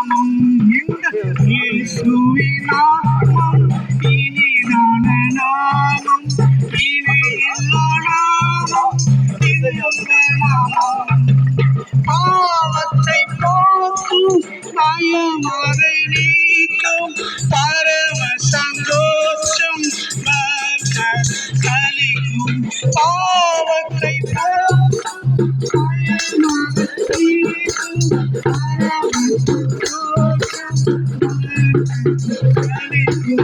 நாமம் எங்கள் இயேசுவின் நாமம் இனிதான நாமம் இணையில்லா நாமம். இந்த நாமம் பாவத்தை போக்கும் பயமறை நீக்கும். பரம சந்தோஷம் மக்கள் அளிக்கும் பாவத்தை போக்கும் பயமறை நீக்கும்.